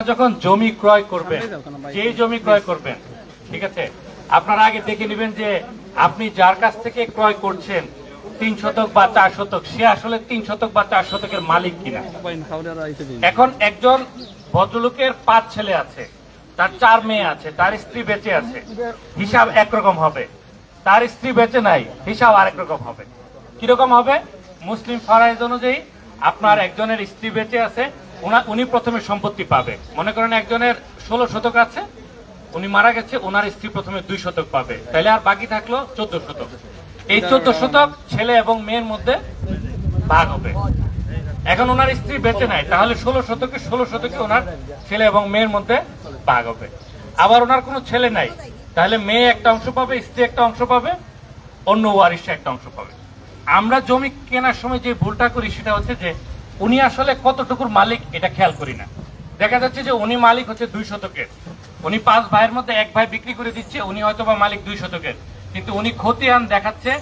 যখন জমি ক্রয় করবেন যেই জমি ক্রয় করবেন ঠিক আছে? আপনারা আগে দেখে নেবেন যে আপনি যার কাছ থেকে ক্রয় করছেন তিন শতক বা চার শতক সে আসলে তিন শতক বা চার শতকের মালিক কিনা? এখন একজন ভদ্রলোকের পাঁচ ছেলে আছে তার চার মেয়ে আছে তার স্ত্রী বেঁচে আছে হিসাব একরকম হবে। তার স্ত্রী বেঁচে নাই হিসাব আরেক রকম হবে। কীরকম হবে? মুসলিম ফরাইজ অনুযায়ী আপনার একজনের স্ত্রী বেঁচে আছে উনি প্রথমে সম্পত্তি পাবে। মনে করেন একজনের ষোলো শতক আছে, উনি মারা গেছে, ওনার স্ত্রী প্রথমে দুই শতক পাবে। তাহলে আর বাকি থাকল চোদ্দ শতক। এই চোদ্দ শতক ছেলে এবং মেয়ের মধ্যে ভাগ হবে। এখন ওনার স্ত্রী বেঁচে নাই, তাহলে ষোলো শতকে ষোলো শতকে ওনার ছেলে এবং মেয়ের মধ্যে ভাগ হবে। আবার ওনার কোনো ছেলে নাই, তাহলে মেয়ে একটা অংশ পাবে, স্ত্রী একটা অংশ পাবে, অন্য ওয়ারিশা একটা অংশ পাবে। আমরা জমি কেনার সময় যে ভুলটা করি সেটা হচ্ছে যে উনি আসলে কতটুকুর মালিক এটা খেয়াল করি না। দেখা যাচ্ছে যে উনি মালিক হচ্ছে দুই শতকের। উনি পাঁচ ভাইয়ের মধ্যে এক ভাই বিক্রি করে দিচ্ছে, উনি হয়তো বা মালিক দুই শতকের। কিন্তু উনি খতিয়ান দেখাচ্ছে,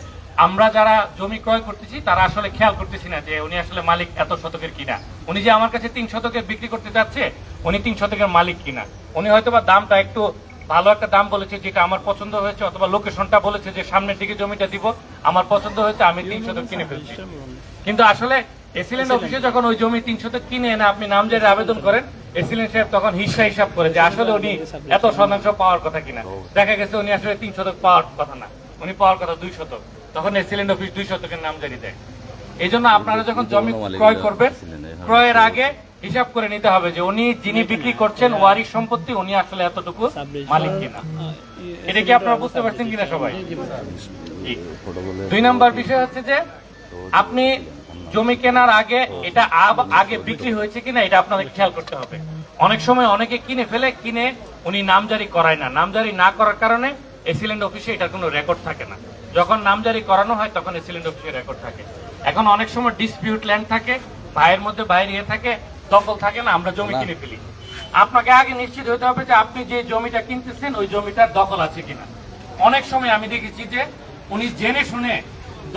আমরা যারা জমি ক্রয় করতেছি, তারা আসলে খেয়াল করতেছি না যে উনি আসলে মালিক এত শতকের কিনা। উনি যে আমার কাছে তিন শতকের বিক্রি করতে যাচ্ছে, উনি তিন শতকের মালিক কিনা। উনি হয়তো বা দামটা একটু ভালো একটা দাম বলেছে, যেটা আমার পছন্দ হয়েছে, অথবা লোকেশনটা বলেছে যে সামনের দিকে জমিটা দিব, আমার পছন্দ হয়েছে, আমি তিন শতক কিনে ফেলছি। কিন্তু আসলে এসিলেন্ট অফিসে যখন ওই জমি কিনে এনে আপনি আবেদন করেন এসিলেন্ট সাহেব তখন হিসা হিসাব করে যে আসলে উনি এত শতাংশ পাওয়ার কথা কিনা। দেখা গেছে উনি আসলে তিন শতক পাওয়ার কথা না উনি পাওয়ার কথা দুই শতক। তখন এসিলেন্ট অফিস দুই শতকের নামজারি দেয়। এই জন্য আপনারা যখন জমি ক্রয় করবেন ক্রয়ের আগে হিসাব করে নিতে হবে যে উনি যিনি বিক্রি করছেন ওয়ারিশ সম্পত্তি উনি আসলে এতটুকু মালিক কিনা। এটা কি আপনারা বুঝতে পারছেন কিনা সবাই? ঠিক। দুই নাম্বার বিষয় হচ্ছে যে আপনি জমি কেনার আগে এটা আগে বিক্রি হয়েছে কিনা এটা আপনাদের খেয়াল করতে হবে। অনেক সময় অনেকে কিনে ফেলে কিনে উনি নামজারি করায় না। নামজারি না করার কারণে এসিলেন্ট অফিসে এটার কোনো রেকর্ড থাকে না। যখন নামজারি করানো হয় তখন এসিলেন্ট অফিসে রেকর্ড থাকে। এখন অনেক সময় ডিসপিউট ল্যান্ড থাকে ভাইয়ের মধ্যে ভাইয়ের ইয়ে থাকে দখল থাকে না আমরা জমি কিনে ফেলি। আপনাকে আগে নিশ্চিত হতে হবে যে আপনি যে জমিটা কিনতেছেন ওই জমিটার দখল আছে কিনা। অনেক সময় আমি দেখেছি যে উনি জেনে শুনে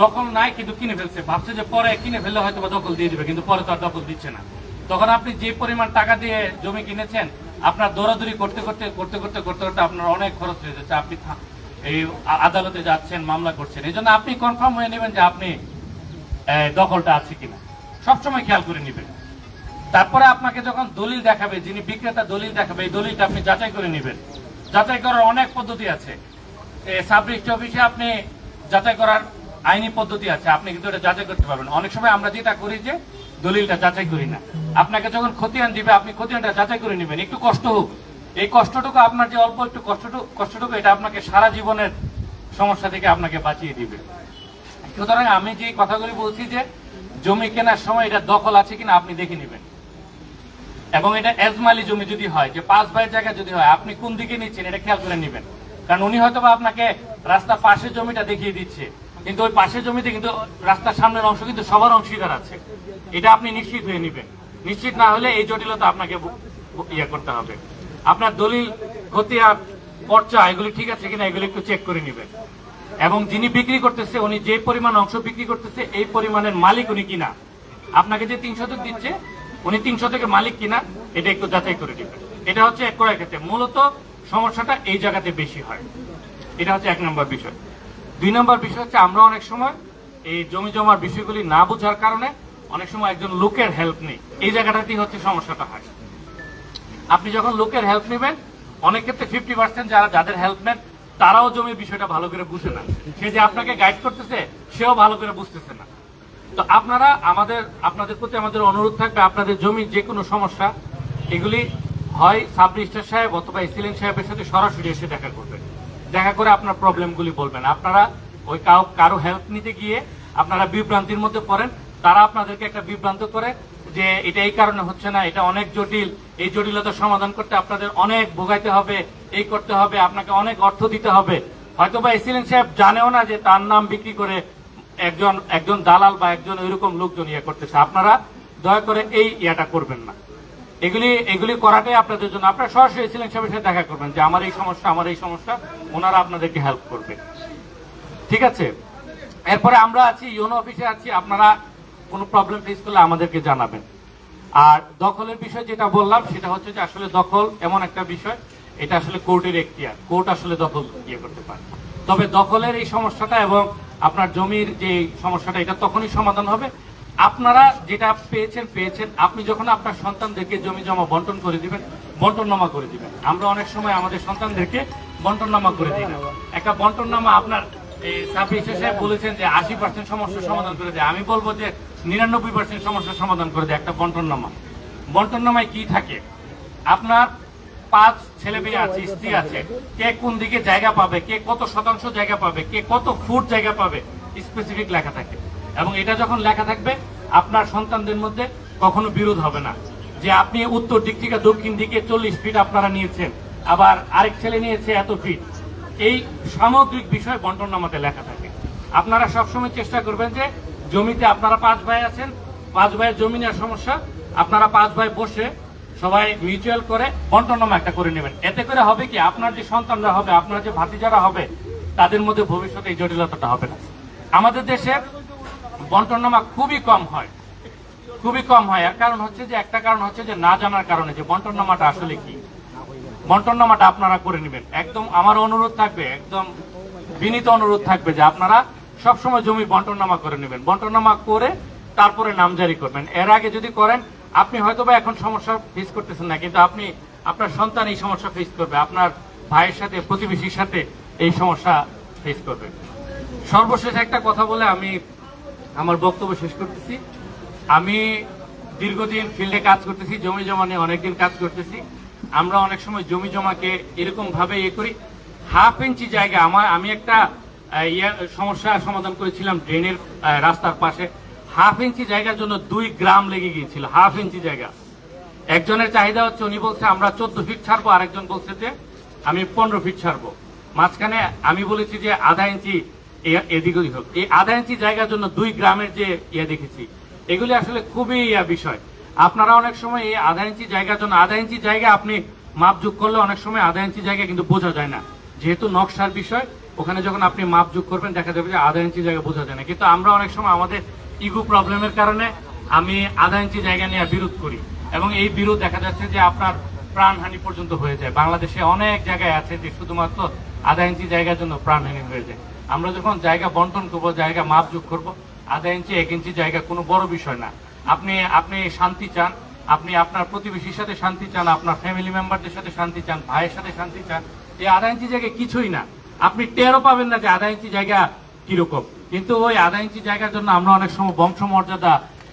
দখল নাই, কিন্তু কিনে ফেলছে। ভাবছে যে পরে কিনে ফেললে হয়তো দখল দিয়ে দিবে, কিন্তু পরে তো আর দখল দিচ্ছে না। তখন আপনি যে পরিমাণ টাকা দিয়ে জমি কিনেছেন, আপনার দৌড়াদৌড়ি করতে করতে করতে করতে করতে করতে আপনার অনেক খরচ হয়ে যাচ্ছে। আপনি এই আদালতে যাচ্ছেন, মামলা করছেন। এই জন্য আপনি কনফার্ম হয়ে নেবেন যে আপনি দখলটা আছে কিনা। সবসময় খেয়াল করে নেবেন। তারপরে আপনাকে যখন দলিল দেখাবে, যিনি বিক্রেতা দলিল দেখাবে, এই দলিলটা আপনি যাচাই করে নেবেন। যাচাই করার অনেক পদ্ধতি আছে। সাব রেজিস্ট্রি অফিসে আপনি যাচাই করার আইনি পদ্ধতি আছে, আপনি কিন্তু এটা যাচাই করতে পারবেন। অনেক সময় আমরা যেটা করি যে দলিলটা যাচাই করি না। আপনাকে যখন খতিয়ান দিবে, আপনি খতিয়ানটা যাচাই করে নেবেন। একটু কষ্ট হোক। এই কষ্টটুকু, আপনার যে অল্প একটু কষ্টটুকু কষ্টটুকু, এটা আপনাকে সারা জীবনের সমস্যা থেকে আপনাকে বাঁচিয়ে দিবে। সুতরাং আমি যে কথাগুলি বলছি যে, জমি কেনার সময় এটা দখল আছে কিনা আপনি দেখে নেবেন। এবং এটা এজমালি জমি যদি হয়, যে পাঁচ ভাইয়ের জায়গা যদি হয়, আপনি কোন দিকে নিচ্ছেন, এটা খেয়াল করে নেবেন। কারণ উনি হয়তো আপনাকে রাস্তা পাশে জমিটা দেখিয়ে দিচ্ছে। কিন্তু ওই পাশের জমিতে কিন্তু রাস্তার সামনের অংশ কিন্তু সবার অংশীদার আছে। এটা আপনি নিশ্চিত হয়ে নেবেন। নিশ্চিত না হলে এই জটিলতা আপনাকে ইয়ে করতে হবে। আপনার দলিল, খতিয়ান, পর্চা, এগুলি ঠিক আছে কিনা এগুলি একটু চেক করে নেবেন। এবং যিনি বিক্রি করতেছে, উনি যে পরিমাণ অংশ বিক্রি করতেছে, এই পরিমাণের মালিক উনি কিনা? আপনাকে যে তিন শতক দিচ্ছে, উনি তিন শতকের মালিক কিনা, এটা একটু যাচাই করে দিবেন এটা হচ্ছে এক ক্রয় ক্ষেত্রে। মূলত সমস্যাটা এই জায়গাতে বেশি হয়। এটা হচ্ছে এক নম্বর বিষয়। দুই নম্বর বিষয় হচ্ছে, আমরা অনেক সময় এই জমি জমার বিষয়গুলি না বোঝার কারণে অনেক সময় একজন লোকের হেল্প নেই। এই জায়গাটাতেই হচ্ছে সমস্যাটা হয়। আপনি যখন লোকের হেল্প নেবেন, অনেক ক্ষেত্রে ফিফটি পার্সেন্ট যারা, যাদের হেল্প নেন, তারাও জমির বিষয়টা ভালো করে বুঝে না। সে যে আপনাকে গাইড করতেছে, সেও ভালো করে বুঝতেছে না। তো আপনারা আমাদের, আপনাদের প্রতি আমাদের অনুরোধ থাকবে, আপনাদের জমির যে কোনো সমস্যা, এগুলি হয় সাব রেজিস্ট্রার সাহেব অথবা এসিলেন্ট সাহেবের সাথে সরাসরি এসে দেখা করবেন। দেখা করে আপনার প্রবলেমগুলি বলবেন। আপনারা ওই কাউ কারও হেল্প নিতে গিয়ে আপনারা বিভ্রান্তির মধ্যে পড়েন। তারা আপনাদেরকে একটা বিভ্রান্ত করে যে এটা এই কারণে হচ্ছে না, এটা অনেক জটিল। এই জটিলতা সমাধান করতে আপনাদের অনেক ভোগাইতে হবে, এই করতে হবে, আপনাকে অনেক অর্থ দিতে হবে। হয়তো বা এসিলেন্ট সাহেব জানেও না যে তার নাম বিক্রি করে একজন একজন দালাল বা একজন ওইরকম লোকজন ইয়ে করতেছে। আপনারা দয়া করে এই ইয়াটা করবেন না। এগুলি এগুলি করাটাই আপনাদের জন্য। আপনারা সরাসরি ছিলেন সাহেবের সাথে দেখা করবেন যে আমার এই সমস্যা, আমার এই সমস্যা, ওনারা আপনাদেরকে হেল্প করবে। ঠিক আছে? এরপরে আমরা আছি, ইউনো অফিসে আছি, আপনারা কোনো প্রবলেম ফেস করলে আমাদেরকে জানাবেন। আর দখলের বিষয় যেটা বললাম, সেটা হচ্ছে যে আসলে দখল এমন একটা বিষয়, এটা আসলে কোর্টের এখতিয়ার। কোর্ট আসলে দখল ইয়ে করতে পারে। তবে দখলের এই সমস্যাটা এবং আপনার জমির যে সমস্যাটা, এটা তখনই সমাধান হবে আপনারা যেটা পেয়েছেন পেয়েছেন। আপনি যখন আপনার সন্তানদেরকে জমি জমা বন্টন করে দিবেন, বন্টননামা করে দিবেন। আমরা অনেক সময় আমাদের সন্তানদেরকে বন্টননামা করে দিই একটা বন্টননামা আপনার বলেছেন যে আশি পার্সেন্ট সমস্যার সমাধান করে দেয়। আমি বলব যে নিরানব্বই পার্সেন্ট সমস্যার সমাধান করে দেয় একটা বন্টননামা। বন্টননামায় কি থাকে? আপনার পাঁচ ছেলে মেয়ে আছে, স্ত্রী আছে। কে কোন দিকে জায়গা পাবে, কে কত শতাংশ জায়গা পাবে, কে কত ফুট জায়গা পাবে স্পেসিফিক লেখা থাকে। এবং এটা যখন লেখা থাকবে, আপনার সন্তানদের মধ্যে কখনো বিরোধ হবে না। যে আপনি উত্তর দিক থেকে দক্ষিণ দিকে চল্লিশ ফিট আপনারা নিয়েছেন, আবার আরেক ছেলে নিয়েছে এত ফিট এই সামগ্রিক বিষয় বন্টন নামাতে লেখা থাকে। আপনারা সবসময় চেষ্টা করবেন যে জমিতে আপনারা পাঁচ ভাই আছেন, পাঁচ ভাইয়ের জমি নেওয়ার সমস্যা, আপনারা পাঁচ ভাই বসে সবাই মিউচুয়াল করে বন্টনামা একটা করে নেবেন। এতে করে হবে কি, আপনার যে সন্তানরা হবে, আপনার যে ভাতিজারা হবে, তাদের মধ্যে ভবিষ্যতে এই জটিলতাটা হবে না। আমাদের দেশে বন্টনামা খুবই কম হয়। খুবই কম হয়। এর কারণ হচ্ছে যে, একটা কারণ হচ্ছে যে, না জানার কারণে যে বন্টনামাটা আসলে কি? বন্টনামাটা আপনারা করে নেবেন। একদম আমার অনুরোধ থাকবে, একদম বিনীত অনুরোধ থাকবে যে, আপনারা সবসময় জমি বন্টনামা করে নেবেন। বন্টনামা করে তারপরে নামজারি করবেন। এর আগে যদি করেন, আপনি হয়তো বা এখন সমস্যা ফেস করতেছেন না, কিন্তু আপনি, আপনার সন্তান এই সমস্যা ফেস করবে। আপনার ভাইয়ের সাথে, প্রতিবেশীর সাথে এই সমস্যা ফেস করবে। সর্বশেষ একটা কথা বলে আমি আমার বক্তব্য শেষ করতেছি। আমি দীর্ঘদিন ফিল্ডে কাজ করতেছি, জমি জমা নিয়ে অনেকদিন কাজ করতেছি। আমরা অনেক সময় জমি জমাকে এরকম ভাবে ইয়ে করি, হাফ ইঞ্চি জায়গা। আমার, আমি একটা ইয়ে সমস্যা সমাধান করেছিলাম ড্রেনের রাস্তার পাশে। হাফ ইঞ্চি জায়গার জন্য দুই গ্রাম লেগে গিয়েছিল, হাফ ইঞ্চি জায়গা। একজনের চাহিদা হচ্ছে, উনি বলছে, আমরা চোদ্দ ফিট ছাড়বো। আরেকজন বলছে যে, আমি পনেরো ফিট ছাড়বো। মাঝখানে আমি বলেছি যে, আধা ইঞ্চি আধা ইঞ্চি জায়গার জন্য দুই গ্রামের যে ইয়ে দেখেছি, এগুলি আসলে খুবই ইয়া বিষয়। আপনারা অনেক সময় এই আধা ইঞ্চি জায়গার জন্য, আধা ইঞ্চি জায়গা আপনি করলে অনেক সময় আধা ইঞ্চি জায়গা কিন্তু বোঝা যায় না। যেহেতু নকশার বিষয়, ওখানে যখন আপনি মাপ যোগ করবেন, দেখা যাবে যে আধা ইঞ্চি জায়গা বোঝা যায় না। কিন্তু আমরা অনেক সময় আমাদের ইগো প্রবলেমের কারণে আমি আধা ইঞ্চি জায়গা নিয়ে বিরোধ করি। এবং এই বিরোধ দেখা যাচ্ছে যে আপনার প্রাণহানি পর্যন্ত হয়ে যায়। বাংলাদেশে অনেক জায়গায় আছে যে শুধুমাত্র আধা ইঞ্চি জায়গার জন্য প্রাণহানি হয়ে যায়। আমরা যখন জায়গা বন্টন করব, জায়গা মাপ যোগ করব, আধা ইঞ্চি, এক ইঞ্চি জায়গা কোনো বড় বিষয় না। আপনি আপনি শান্তি চান, আপনি আপনার প্রতিবেশীর সাথে শান্তি চান, আপনার ফ্যামিলি মেম্বারদের সাথে শান্তি চান, ভাইয়ের সাথে শান্তি চান, এই আধা ইঞ্চি জায়গা কিছুই না। আপনি টেরও পাবেন না যে আধা ইঞ্চি জায়গা কীরকম। কিন্তু ওই আধা ইঞ্চি জায়গার জন্য আমরা অনেক সময় বংশমর্যাদা,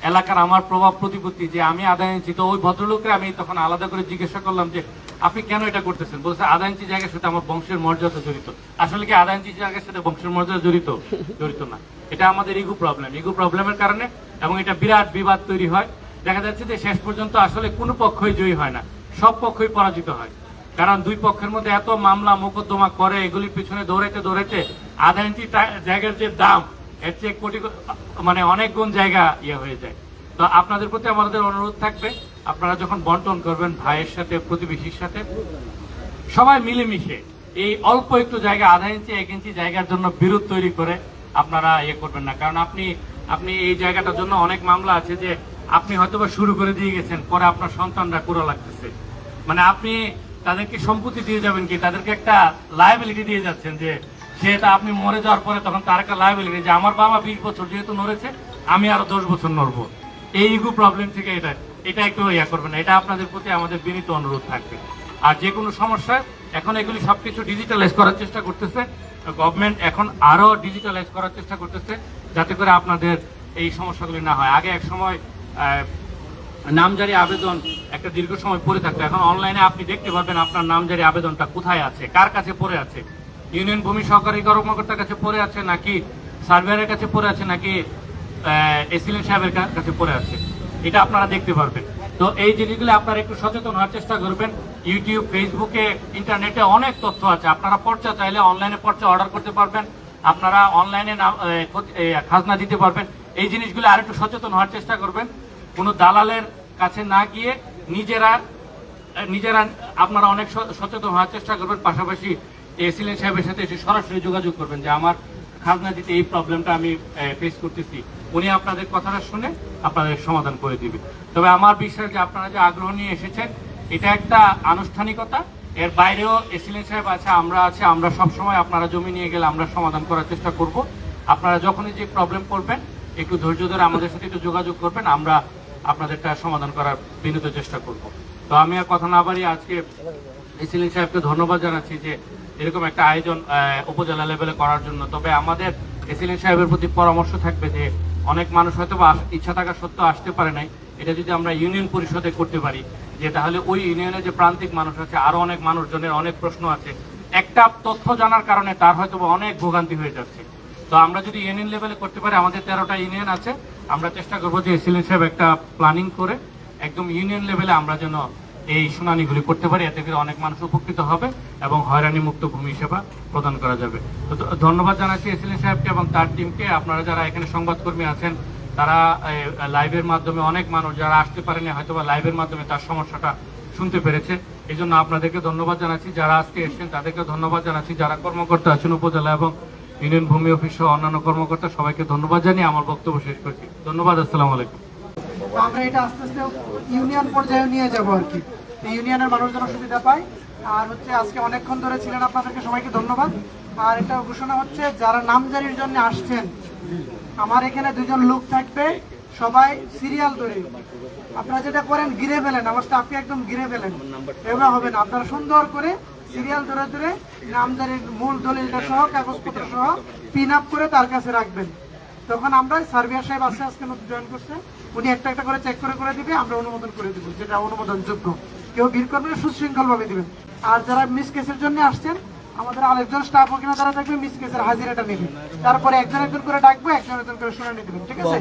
এলাকার আমার প্রভাব প্রতিপত্তি যে আমি আধা ইঞ্চি, তো ওই ভদ্রলোককে আমি তখন আলাদা করে জিজ্ঞাসা করলাম যে আপনি কেন এটা করতেছেন? বলছে, আধা ইঞ্চি জায়গার সাথে আমার বংশের মর্যাদা জড়িত। আসলে কি আধা ইঞ্চি জায়গার সাথে বংশের মর্যাদা জড়িত? জড়িত না। এটা আমাদের ইগু প্রবলেম ইগু প্রবলেমের কারণে এবং এটা বিরাট বিবাদ তৈরি হয়। দেখা যাচ্ছে যে শেষ পর্যন্ত আসলে কোনো পক্ষই জয়ী হয় না। সব পক্ষই পরাজিত হয়। কারণ দুই পক্ষের মধ্যে এত মামলা, মোকদ্দমা করে, এগুলির পিছনে দৌড়াইতে দৌড়াইতে আধা ইঞ্চি জায়গার যে দাম, এর চেয়ে কোটি মানে অনেক গুণ জায়গা ইয়ে হয়ে যায়। তো আপনাদের প্রতি আমাদের অনুরোধ থাকবে আপনারা যখন বন্টন করবেন ভাইয়ের সাথে, প্রতিবেশীর সাথে, সবাই মিলেমিশে এই অল্প একটু জায়গা, আধা ইঞ্চি, এক ইঞ্চি জায়গার জন্য বিরোধ তৈরি করে আপনারা ইয়ে করবেন না। কারণ আপনি আপনি এই জায়গাটার জন্য অনেক মামলা আছে যে আপনি হয়তোবা শুরু করে দিয়ে গেছেন, পরে আপনার সন্তানরা কুড়ো লাগতেছে। মানে আপনি তাদেরকে সম্পত্তি দিয়ে যাবেন কি? তাদেরকে একটা লায়াবিলিটি দিয়ে যাচ্ছেন যে সেটা আপনি মরে যাওয়ার পরে তখন তার একটা লায়াবিলিটি যে আমার বাবা বিশ বছর যেহেতু নড়েছে, আমি আরও দশ বছর নড়বো। এই ইগু প্রবলেম থেকে এটা এটা একটু ইয়া করবেন না, এটা আপনাদের প্রতি আমাদের বিনীত অনুরোধ থাকবে। আর যে কোনো সমস্যা, এখন এগুলি সবকিছু ডিজিটালাইজ করার চেষ্টা করতেছে। গভর্নমেন্ট এখন আরও ডিজিটালাইজ করার চেষ্টা করতেছে, যাতে করে আপনাদের এই সমস্যাগুলি না হয়। আগে এক সময় নামজারি আবেদন একটা দীর্ঘ সময় পড়ে থাকতো। এখন অনলাইনে আপনি দেখতে পারবেন আপনার নামজারি আবেদনটা কোথায় আছে, কার কাছে পড়ে আছে। ইউনিয়ন ভূমি সহকারী কর্মকর্তার কাছে পড়ে আছে নাকি সার্ভেয়ারের কাছে পড়ে আছে নাকি এসিলেন সাহেবের কাছে পড়ে আছে? এটা আপনারা দেখতে পারবেন। তো এই জিনিসগুলো আপনারা একটু সচেতন হওয়ার চেষ্টা করবেন। ইউটিউব ফেসবুকে ইন্টারনেটে অনেক তথ্য আছে। আপনারা পর্চা চাইলে অনলাইনে পর্চা অর্ডার করতে পারবেন। আপনারা অনলাইনে খাজনা দিতে পারবেন। এই জিনিসগুলো আর একটু সচেতন হওয়ার চেষ্টা করবেন। কোনো দালালের কাছে না গিয়ে নিজেরা নিজেরা আপনারা অনেক সচেতন হওয়ার চেষ্টা করবেন। পাশাপাশি এসিলেন সাহেবের সাথে এসে সরাসরি যোগাযোগ করবেন যে, আমার খাজনা দিতে এই প্রবলেমটা আমি ফেস করতেছি। উনি আপনাদের কথাটা শুনে আপনাদের সমাধান করে দিবে। তবে আমার বিশ্বাস যে আপনারা যে আগ্রহ নিয়ে এসেছেন, এটা একটা আনুষ্ঠানিকতা। এর বাইরেও এসিলেন সাহেব আছে, আমরা আছে, আমরা সব সময় আপনারা জমি নিয়ে গেলে আমরা সমাধান করার চেষ্টা করব। আপনারা যখনই যে প্রবলেম করবেন, একটু ধৈর্য ধরে আমাদের সাথে একটু যোগাযোগ করবেন, আমরা আপনাদেরটা সমাধান করার বিনীত চেষ্টা করব। তো আমি আর কথা না বাড়িয়ে আজকে এসিলেন সাহেবকে ধন্যবাদ জানাচ্ছি যে এরকম একটা আয়োজন উপজেলা লেভেলে করার জন্য। তবে আমাদের এসিলেন সাহেবের প্রতি পরামর্শ থাকবে যে অনেক মানুষ হয়তো বা ইচ্ছা থাকা সত্ত্বেও আসতে পারে নাই। এটা যদি আমরা ইউনিয়ন পরিষদে করতে পারি, যে তাহলে ওই ইউনিয়নে যে প্রান্তিক মানুষ আছে, আরও অনেক মানুষজনের অনেক প্রশ্ন আছে। একটা তথ্য জানার কারণে তার হয়তো অনেক ভোগান্তি হয়ে যাচ্ছে। তো আমরা যদি ইউনিয়ন লেভেলে করতে পারি, আমাদের তেরোটা ইউনিয়ন আছে, আমরা চেষ্টা করব যে এসিলেন সাহেব একটা প্ল্যানিং করে একদম ইউনিয়ন লেভেলে আমরা যেন এই শুনানিগুলি করতে পারি, এতে করে অনেক মানুষ উপকৃত হবে এবং হয়রানি মুক্ত ভূমি সেবা প্রদান করা যাবে। তো ধন্যবাদ জানাচ্ছি এসিলেন সাহেবকে এবং তার টিমকে আপনারা যারা এখানে সংবাদকর্মী আছেন, তারা লাইভের মাধ্যমে অনেক মানুষ যারা আসতে পারেনি হয়তো বা লাইভের মাধ্যমে তার সমস্যাটা শুনতে পেরেছে। এই জন্য আপনাদেরকে ধন্যবাদ জানাচ্ছি। যারা আজকে এসেছেন তাদেরকে ধন্যবাদ জানাচ্ছি। যারা কর্মকর্তা আছেন উপজেলা এবং ইউনিয়ন ভূমি অফিস সহ অন্যান্য কর্মকর্তা, সবাইকে ধন্যবাদ জানিয়ে আমার বক্তব্য শেষ করছি। ধন্যবাদ, আসসালামু আলাইকুম। তো আমরা এটা আস্তে আস্তে ইউনিয়ন পর্যায়ে নিয়ে যাব আর কি। ইউনিয়নের মানুষ যেন সুবিধা পায়। আর হচ্ছে আজকে অনেকক্ষণ ধরে ছিলেন আপনাদেরকে সবাইকে ধন্যবাদ। আর এটা ঘোষণা হচ্ছে যারা নামজারির জন্য আসছেন আমার এখানে দুজন লোক থাকবে সবাই সিরিয়াল ধরে আপনারা যেটা করেন গিরে ফেলেন আমার স্টাফকে একদম গিরে ফেলেন। এভাবে হবে না। আপনারা সুন্দর করে সিরিয়াল ধরে ধরে নামজারির মূল দলিলটা সহ কাগজপত্র সহ পিন আপ করে তার কাছে রাখবেন। তখন আমরা সার্ভিয়ার সাহেব আছে আজকে জয়েন করছে উনি একটা একটা করে চেক করে করে দিবে, আমরা অনুমোদন করে দিব, যেটা অনুমোদন যোগ্য কেউ ভিড় করবে সুশৃঙ্খলভাবে সুশৃঙ্খল ভাবে দিবেন। আর যারা মিস কেসের জন্য আসছেন, আমাদের আরেকজন স্টাফ ওখানে তারা দেখবে মিস কেসের হাজিরাটা নেবে। তারপরে একজন একজন করে ডাকবো, একজন একজন করে শুনানি দেবেন ঠিক আছে?